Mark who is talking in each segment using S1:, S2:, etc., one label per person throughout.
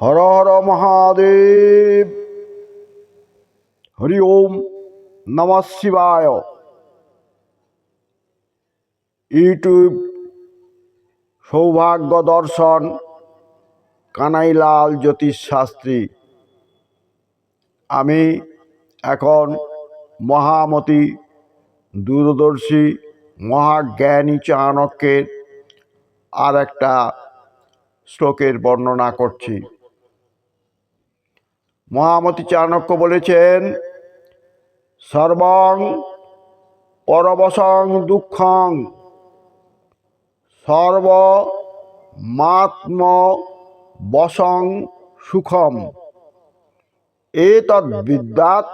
S1: হর হর মহাদেব। হরি ওম নম শিবায়। ইউটিউব সৌভাগ্য দর্শন কানাইলাল জ্যোতিষ শাস্ত্রী। আমি এখন মহামতি দূরদর্শী মহাজ্ঞানী চাণক্যের আর একটা শ্লোকের বর্ণনা করছি। মহামতি চাণক্য বলেছেন, সর্বং পরবশং দুঃখং সর্ব মাত্ম বসং সুখম। এতদ বিদ্যাত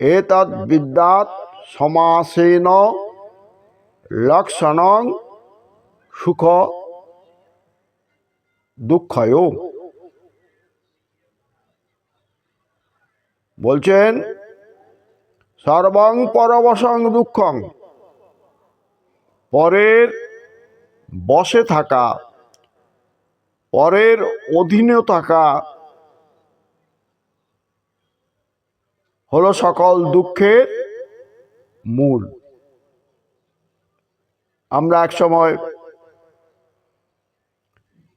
S1: এতদ বিদ্যাত সমাসেন লক্ষণং সুখ দুঃখয়। বলছেন, সর্বং পরবশং দুঃখং। পরের বসে থাকা, পরের অধীনে থাকা হলো সকল দুঃখের মূল। আমরা এক সময়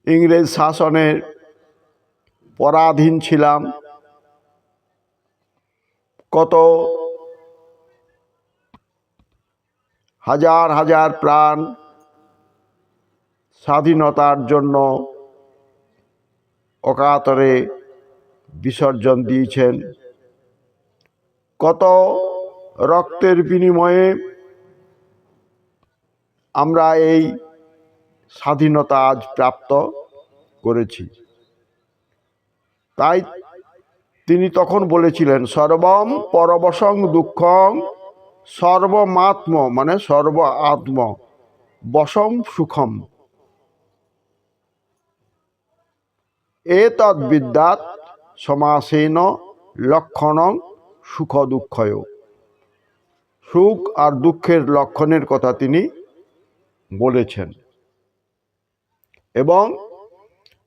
S1: ইংরেজ শাসনের পরাধীন ছিলাম। কত? হাজার হাজার প্রাণ স্বাধীনতার জন্য অকাতরে বিসর্জন দিয়েছেন। কত রক্তের বিনিময়ে আমরা এই স্বাধীনতা আজ প্রাপ্ত করেছি। তাই তিনি তখন বলেছিলেন, সর্বম পরবশং দুঃখং সর্বমাত্ম মানে সর্ব আত্ম, বসম সুখম। এ তদ্বিদ্যাত সমাসেন লক্ষণং সুখ দুঃখয় সুখ আর দুঃখের লক্ষণের কথা তিনি বলেছেন। এবং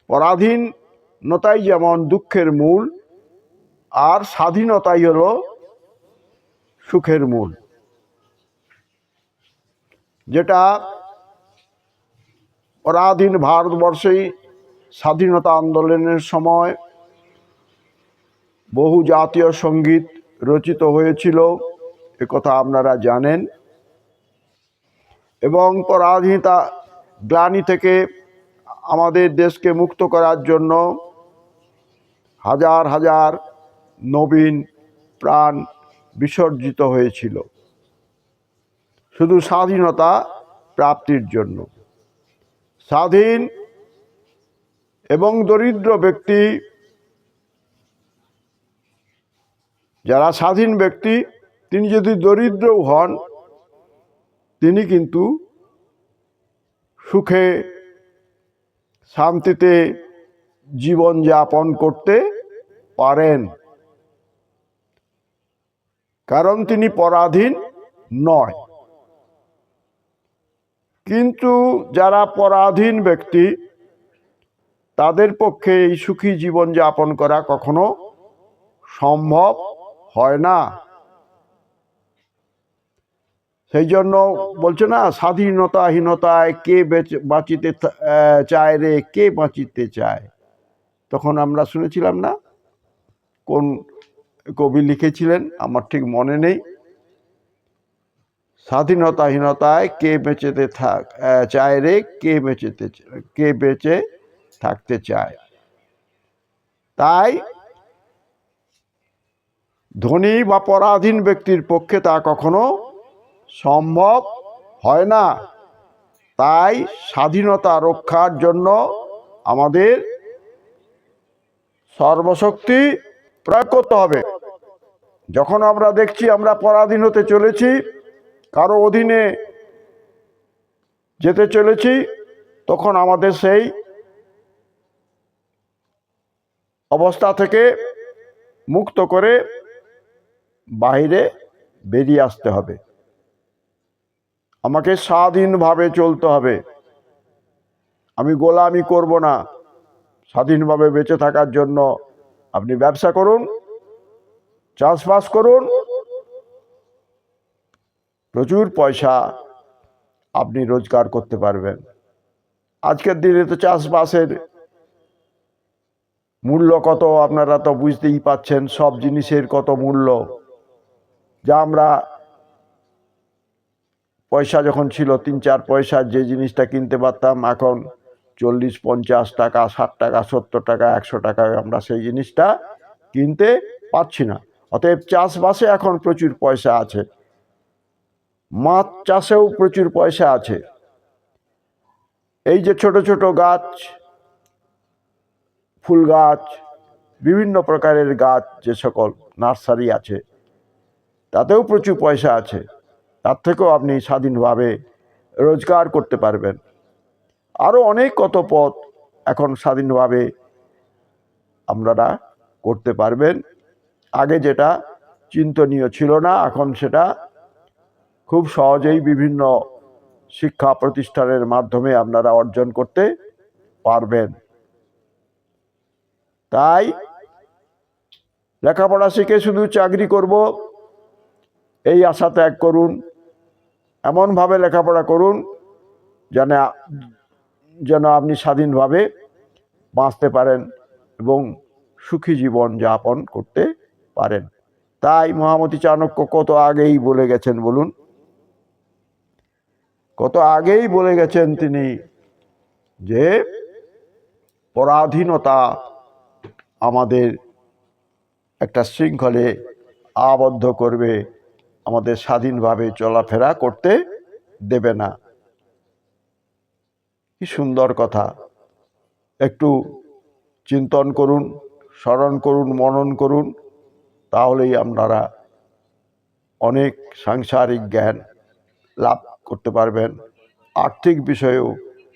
S1: পরাধীনতাই যেমন দুঃখের মূল আর স্বাধীনতাই হলো সুখের মূল। যেটা পরাধীন ভারতবর্ষেই স্বাধীনতা আন্দোলনের সময় বহু জাতীয় সংগীত রচিত হয়েছিল কথা আপনারা জানেন। এবং পরাধীনতা গ্লানি থেকে আমাদের দেশকে মুক্ত করার জন্য হাজার হাজার নবীন প্রাণ বিসর্জিত হয়েছিল। শুধু স্বাধীনতা প্রাপ্তির জন্য। স্বাধীন এবং দরিদ্র ব্যক্তি, যারা স্বাধীন ব্যক্তি, তিনি যদি দরিদ্রও হন, তিনি কিন্তু সুখে, শান্তিতে জীবন যাপন করতে পারেন। কারণ তিনি পরাধীন নয়। কিন্তু যারা পরাধীন ব্যক্তি, তাদের পক্ষে এই সুখী জীবন যাপন করা কখনো সম্ভব হয় না। সেই জন্য বলছে না, স্বাধীনতাহীনতায় কে বেঁচে, বাঁচিতে চায় রে, কে বাঁচিতে চায়? তখন আমরা শুনেছিলাম না, কোন কবি লিখেছিলেন, আমার ঠিক মনে নেই। স্বাধীনতাহীনতায় কে বেঁচেতে থাক চায় রে, কে বেঁচেতে কে বেঁচে থাকতে চায়? তাই ধনী বা পরাধীন ব্যক্তির পক্ষে তা কখনো সম্ভব হয় না। তাই স্বাধীনতা রক্ষার জন্য আমাদের সর্বশক্তি প্রয়োগ করতে হবে। যখন আমরা দেখছি আমরা পরাধীন হতে চলেছি, কারও অধীনে যেতে চলেছি, তখন আমাদের সেই অবস্থা থেকে মুক্ত করে বাইরে বেরিয়ে আসতে হবে। আমাকে স্বাধীনভাবে চলতে হবে। আমি গোলামি করব না। স্বাধীনভাবে বেঁচে থাকার জন্য আপনি ব্যবসা করুন। চাষবাস করুন। প্রচুর পয়সা আপনি রোজগার করতে পারবেন। আজকের দিনে তো চাষবাসের মূল্য কত আপনারা তো বুঝতেই পাচ্ছেন, সব জিনিসের কত মূল্য। যা আমরা পয়সা যখন ছিল, তিন চার পয়সার যে জিনিসটা কিনতে পারতাম, এখন চল্লিশ, পঞ্চাশ টাকা, ষাট টাকা, সত্তর টাকা, একশো টাকায় আমরা সেই জিনিসটা কিনতে পারছি না। অতএব চাষবাসে এখন প্রচুর পয়সা আছে। মাছ চাষেও প্রচুর পয়সা আছে। এই যে ছোট ছোট গাছ, ফুল গাছ, বিভিন্ন প্রকারের গাছ যে সকল নার্সারি আছে, তাতেও প্রচুর পয়সা আছে। তার থেকেও আপনি স্বাধীনভাবে রোজগার করতে পারবেন। আরও অনেক কত পথ এখন স্বাধীনভাবে আপনারা করতে পারবেন। আগে যেটা চিন্তনীয় ছিল না, এখন সেটা খুব সহজেই বিভিন্ন শিক্ষা প্রতিষ্ঠানের মাধ্যমে আপনারা অর্জন করতে পারবেন। তাই লেখাপড়া শিখে শুধু চাকরি করব, এই আশা ত্যাগ করুন, এমনভাবে লেখাপড়া করুন যেন যেন আপনি স্বাধীনভাবে বাঁচতে পারেন এবং সুখী জীবন যাপন করতে পারেন। তাই মহামতি চাণক্য কত আগেই বলে গেছেন বলুন। কত আগেই বলে গেছেন তিনি যে পরাধীনতা আমাদের একটা শৃঙ্খলে আবদ্ধ করবে, আমাদের স্বাধীনভাবে চলাফেরা করতে দেবে না। কি সুন্দর কথা। একটু চিন্তন করুন, স্মরণ করুন, মনন করুন। তাহলেই আপনারা অনেক সাংসারিক জ্ঞান লাভ করতে পারবেন। আর্থিক বিষয়েও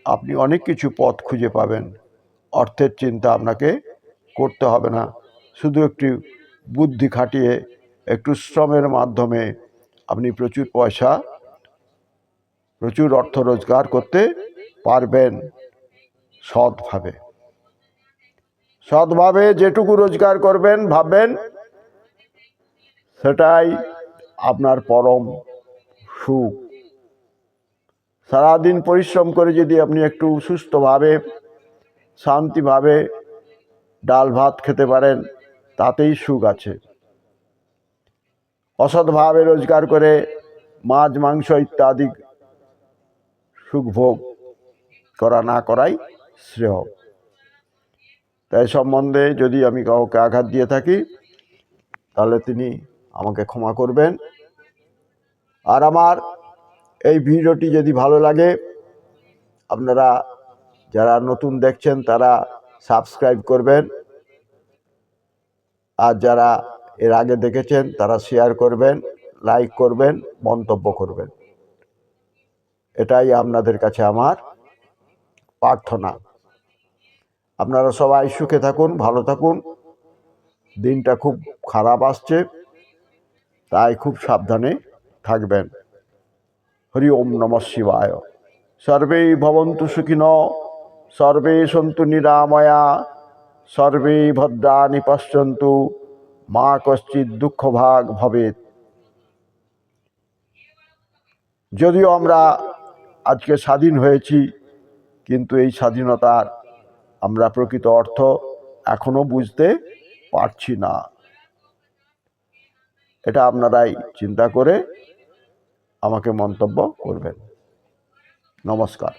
S1: আপনি অনেক কিছু পথ খুঁজে পাবেন। অর্থের চিন্তা আপনাকে করতে হবে না। শুধু একটি বুদ্ধি খাটিয়ে, একটু শ্রমের মাধ্যমে আপনি প্রচুর পয়সা, প্রচুর অর্থ রোজগার করতে পারবেন সৎভাবে। সৎভাবে যেটুকু রোজগার করবেন, ভাববেন সেটাই আপনার পরম সুখ। সারাদিন পরিশ্রম করে যদি আপনি একটু সুস্থভাবে, শান্তিভাবে ডাল ভাত খেতে পারেন, তাতেই সুখ আছে। অসৎভাবে রোজগার করে মাছ, মাংস ইত্যাদি সুখ ভোগ করা না করাই শ্রেয়। তাই সম্বন্ধে যদি আমি কাউকে আঘাত দিয়ে থাকি, তাহলে তিনি আমাকে ক্ষমা করবেন। আর আমার এই ভিডিওটি যদি ভালো লাগে, আপনারা যারা নতুন দেখছেন, তারা সাবস্ক্রাইব করবেন। আর যারা এর আগে দেখেছেন, তারা শেয়ার করবেন, লাইক করবেন, মন্তব্য করবেন। এটাই আপনাদের কাছে আমার প্রার্থনা। আপনারা সবাই সুখে থাকুন, ভালো থাকুন। দিনটা খুব খারাপ আসছে। তাই খুব সাবধানে থাকবেন। হরি ওম নম শিবায়। সর্বে ভবন্তু সুখিন, সর্বে সন্তু নিরাময়া সর্বে ভদ্রাণি পশ্যন্তু, মা কশ্চিৎ দুঃখ ভাগ ভবেত যদিও আমরা আজকে স্বাধীন হয়েছি, কিন্তু এই স্বাধীনতার আমরা প্রকৃত অর্থ এখনও বুঝতে পারছি না। এটা আপনারাই চিন্তা করে আমাকে মন্তব্য করবেন। নমস্কার।